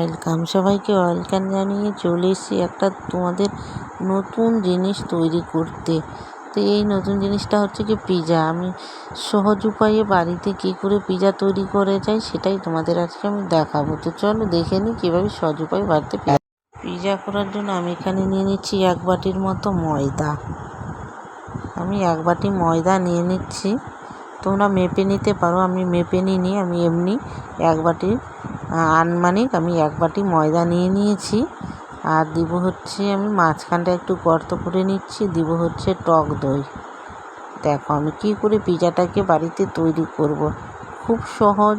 Welcome সবাইকে welcome জানিয়ে চলে এসেছি একটা তোমাদের নতুন জিনিস তৈরি করতে। তো এই নতুন জিনিসটা হচ্ছে কি পিজা আমি সহজ উপায়ে বাড়িতে কী করে পিজা তৈরি করে যায় সেটাই তোমাদের আজকে আমি দেখাবো। তো চলো দেখে নিই কীভাবে সহজ উপায়ে বাড়িতে পিজা করার জন্য আমি এখানে নিয়ে নিচ্ছি এক বাটির মতো ময়দা। আমি এক বাটি ময়দা নিয়ে নিচ্ছি। তোমরা মেপে নিতে পারো। আমি মেপে নিই আমি এমনি এক বাটির আনমানিক আমি এক বাটি ময়দা নিয়ে নিয়েছি। আর দিব হচ্ছে আমি মাঝখানটা একটু গর্ত করে নিচ্ছি, দিব হচ্ছে টক দই। দেখো আমি কী করে পিজাটাকে বাড়িতে তৈরি করব। খুব সহজ।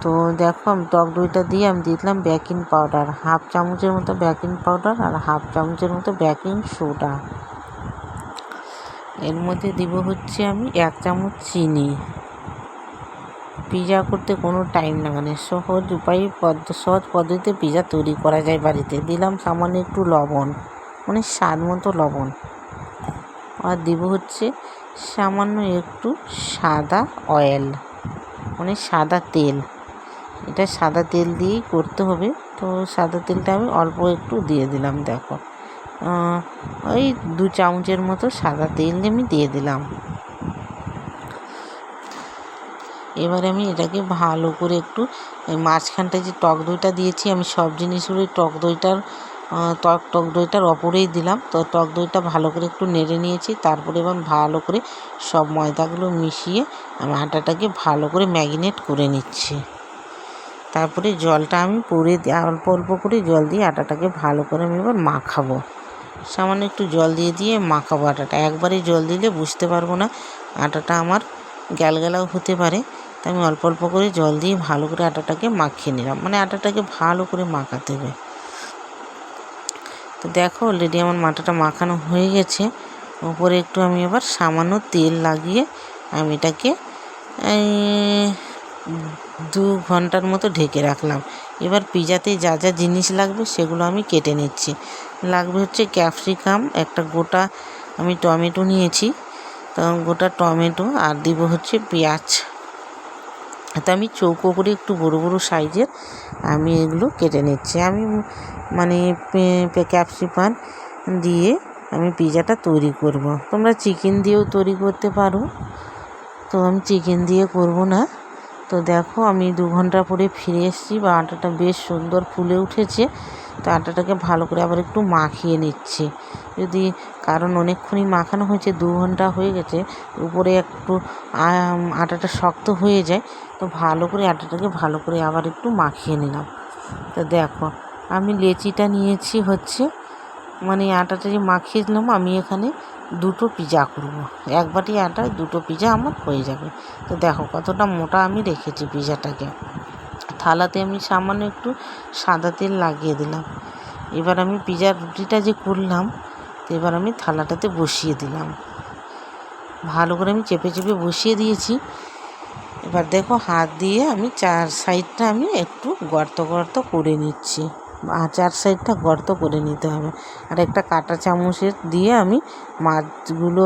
তো দেখো আমি টক দইটা দিয়ে আমি দিলাম বেকিং পাউডার, হাফ চামচের মতো বেকিং পাউডার আর হাফ চামচের মতো বেকিং সোডা। এর মধ্যে দিব হচ্ছে আমি এক চামচ চিনি। পিজা করতে কোনো টাইম লাগে না সহজ উপায়ে পদ্ধ সহজ পদ্ধতিতে পিজা তৈরি করা যায় বাড়িতে। দিলাম সামান্য একটু লবণ মানে স্বাদ মতো লবণ। আর দিব হচ্ছে সামান্য একটু সাদা অয়েল মানে সাদা তেল। এটা সাদা তেল দিয়েই করতে হবে। তো সাদা তেলটা আমি অল্প একটু দিয়ে দিলাম, দেখো। ওই দু চামচের মতো সাদা তেল আমি দিয়ে দিলাম। এবার আমি এটাকে ভালো করে একটু মাঝখানটায় যে টক দইটা দিয়েছি, আমি সব জিনিসগুলোই টক দইটার টক টক দইটার ওপরেই দিলাম। তো টক দইটা ভালো করে একটু নেড়ে নিয়েছি, তারপরে এবার ভালো করে সব ময়দাগুলো মিশিয়ে আমি আটাটাকে ভালো করে ম্যাগিনেট করে নিচ্ছি। তারপরে জলটা আমি পরে অল্প অল্প করে জল দিয়ে আটাটাকে ভালো করে আমি এবার মাখাবো। সামান্য একটু জল দিয়ে দিয়ে মাখাবো আটাটা। একবারে জল দিলে বুঝতে পারব না, আটাটা আমার গ্যালগ্যালাও হতে পারে। তো আমি অল্প অল্প করে জল দিয়ে ভালো করে আটাটাকে মাখিয়ে নিলাম। মানে আটাটাকে ভালো করে মাখাতে হবে। তো দেখো অলরেডি আমার মাটাটা মাখানো হয়ে গেছে। উপরে একটু আমি এবার সামান্য তেল লাগিয়ে আমি এটাকে দু ঘণ্টার মতো ঢেকে রাখলাম। এবার পিজাতে যা যা জিনিস লাগবে সেগুলো আমি কেটে নিচ্ছি। লাগবে হচ্ছে ক্যাপসিকাম, একটা গোটা আমি টমেটো নিয়েছি। তো গোটা টমেটো আর দিব হচ্ছে পেঁয়াজ। তো আমি চৌকো করে একটু বড় বড় সাইজের আমি এগুলো কেটে নিচ্ছি। আমি মানে ক্যাপসিকাম দিয়ে আমি পিজাটা তৈরি করব। তোমরা চিকেন দিয়েও তৈরি করতে পারো। তো আমি চিকেন দিয়ে করব না। তো দেখো, আমি দু ঘণ্টা পরে ফিরে এসেছি বা আটাটা বেশ সুন্দর ফুলে উঠেছে। তো আটাটাকে ভালো করে আবার একটু মাখিয়ে নিচ্ছি। যদি কারণ অনেকক্ষণই মাখানো হয়েছে, দু ঘণ্টা হয়ে গেছে, উপরে একটু আটাটা শক্ত হয়ে যায়, তো ভালো করে আটাটাকে ভালো করে আবার একটু মাখিয়ে নিলাম। তো দেখো, আমি লেচিটা নিয়েছি হচ্ছে মানে আটাটা যে মাখিয়েছিলাম আমি এখানে দুটো পিজা করব। এক বাটি আটায় দুটো পিজা আমার হয়ে যাবে। তো দেখো কতটা মোটা আমি রেখেছি পিজাটাকে। থালাতে আমি সামান্য একটু সাদা তেল লাগিয়ে দিলাম। এবার আমি পিজার রুটিটা যে করলাম, তো এবার আমি থালাটাতে বসিয়ে দিলাম। ভালো করে আমি চেপে চেপে বসিয়ে দিয়েছি। এবার দেখো হাত দিয়ে আমি চার সাইডটা আমি একটু গর্ত গর্ত করে নিচ্ছি। চার সাইডটা গর্ত করে নিতে হবে। আর একটা কাঁটা চামচের দিয়ে আমি মাছগুলো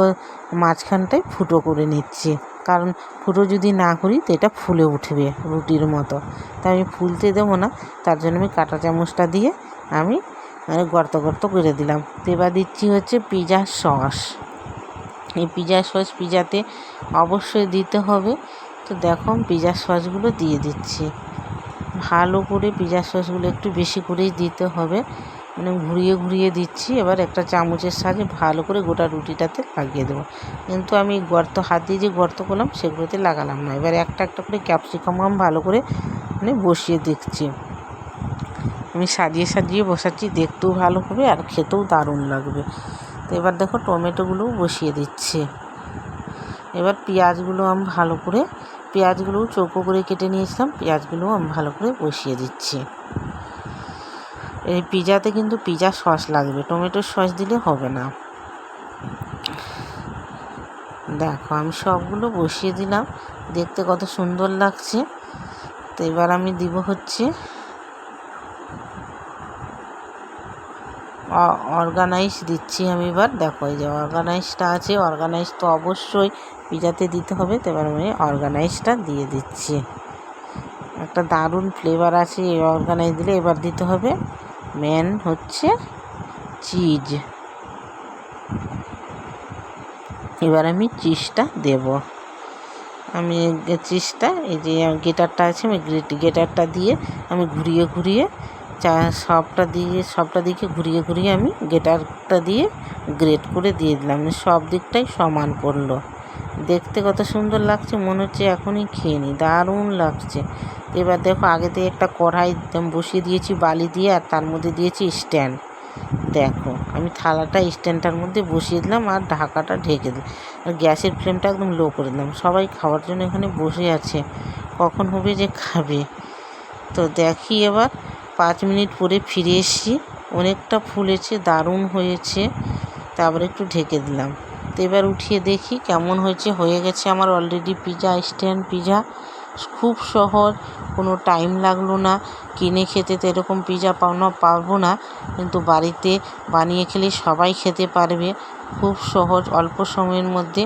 মাঝখানটায় ফুটো করে নিচ্ছি। কারণ ফুটো যদি না করি তো এটা ফুলে উঠবে রুটির মতো। তাই আমি ফুলতে দেবো না, তার জন্য আমি কাঁটা চামচটা দিয়ে আমি গর্ত গর্ত করে দিলাম। তো এবার দিচ্ছি হচ্ছে পিজা সস। এই পিজা সস পিজাতে অবশ্যই দিতে হবে। তো দেখো পিজা সসগুলো দিয়ে দিচ্ছি। ভালো করে পিজা সসগুলো একটু বেশি করেই দিতে হবে। মানে ঘুরিয়ে ঘুরিয়ে দিচ্ছি। এবার একটা চামচের সাহায্যে ভালো করে গোটা রুটিটাতে লাগিয়ে দেবো। কিন্তু আমি গর্ত, হাত দিয়ে যে গর্ত করলাম, সেগুলোতে লাগালাম না। এবার একটা একটা করে ক্যাপসিকাম আমি ভালো করে মানে বসিয়ে দেখছি। আমি সাজিয়ে সাজিয়ে বসাচ্ছি, দেখতেও ভালো হবে আর খেতেও দারুণ লাগবে। তো এবার দেখো টমেটোগুলোও বসিয়ে দিচ্ছি। এবার পেঁয়াজগুলো আমি ভালো করে পেঁয়াজগুলোও চৌকো করে কেটে নিয়েছিলাম। পেঁয়াজগুলোও আমি ভালো করে বসিয়ে দিচ্ছি। এই পিজাতে কিন্তু পিজা সস লাগবে। টমেটোর সস দিলে হবে না। দেখো, আমি সবগুলো বসিয়ে দিলাম। দেখতে কত সুন্দর লাগছে। তো এবার আমি দিব হচ্ছে অর্গানাইজ দিচ্ছি আমি এবার। দেখো, এই যে অর্গানাইজটা আছে। অর্গানাইজ তো অবশ্যই পিজাতে দিতে হবে, তো এবার আমি অর্গানাইজটা দিয়ে দিচ্ছি। একটা দারুণ ফ্লেভার আছে, এই অর্গানাইজ দিলে এবার দিতে হবে। মেন হচ্ছে চিজ এবার আমি চিজটা দেব। আমি চিজটা এই যে গেটারটা আছে, আমি গেটারটা দিয়ে আমি ঘুরিয়ে ঘুরিয়ে চা, সবটা দিয়ে, সবটা দিকে ঘুরিয়ে ঘুরিয়ে আমি গেটারটা দিয়ে গ্রেট করে দিয়ে দিলাম। মানে সব দিকটাই সমান পড়ল দেখতে কত সুন্দর লাগছে, মনে হচ্ছে এখনই খেয়ে নিই দারুণ লাগছে। এবার দেখো, আগে থেকে একটা কড়াই বসিয়ে দিয়েছি, বালি দিয়ে, আর তার মধ্যে দিয়েছি স্ট্যান্ড। দেখো, আমি থালাটা স্ট্যান্ডটার মধ্যে বসিয়ে দিলাম, আর ঢাকাটা ঢেকে দিলাম। আর গ্যাসের ফ্লেমটা একদম লো করে দিলাম। সবাই খাওয়ার জন্য এখানে বসে আছে, কখন হবে যে খাবে। তো দেখি এবার, পাঁচ মিনিট পরে ফিরে এসেছি, অনেকটা ফুলেছে, দারুণ হয়েছে, তারপরে একটু ঢেকে দিলাম। তো এবার উঠিয়ে দেখি কেমন হয়েছে। হয়ে গেছে আমার অলরেডি পিজা স্ট্যান্ড পিজা খুব সহজ কোনো টাইম লাগল না। কিনে খেতে তো এরকম পিজা পাওনা পারব না। কিন্তু বাড়িতে বানিয়ে খেলে সবাই খেতে পারবে। খুব সহজ অল্প সময়ের মধ্যে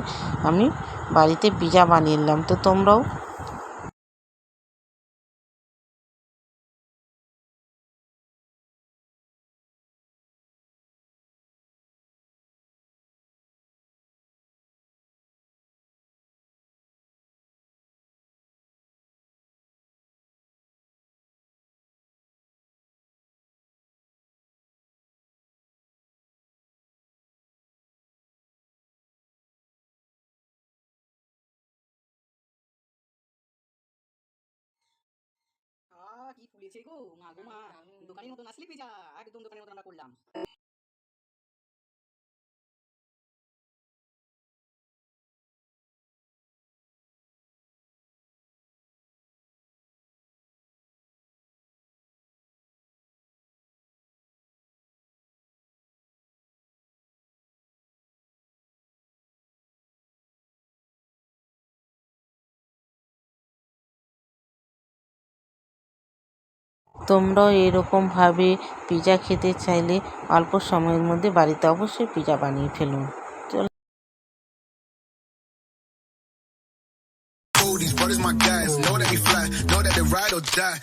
আমি বাড়িতে পিজা বানিয়ে নিলাম। তো তোমরাও কি ফুলেছে গো? মা গো মা। দোকানের মতন আসলে পেজা একদম দোকানের মতন আমরা করলাম। তোমরাও এরকমভাবে পিজা খেতে চাইলে অল্প সময়ের মধ্যে বাড়িতে অবশ্যই পিজা বানিয়ে ফেলুন These brothers my guys, know that we fly, know that they ride or die.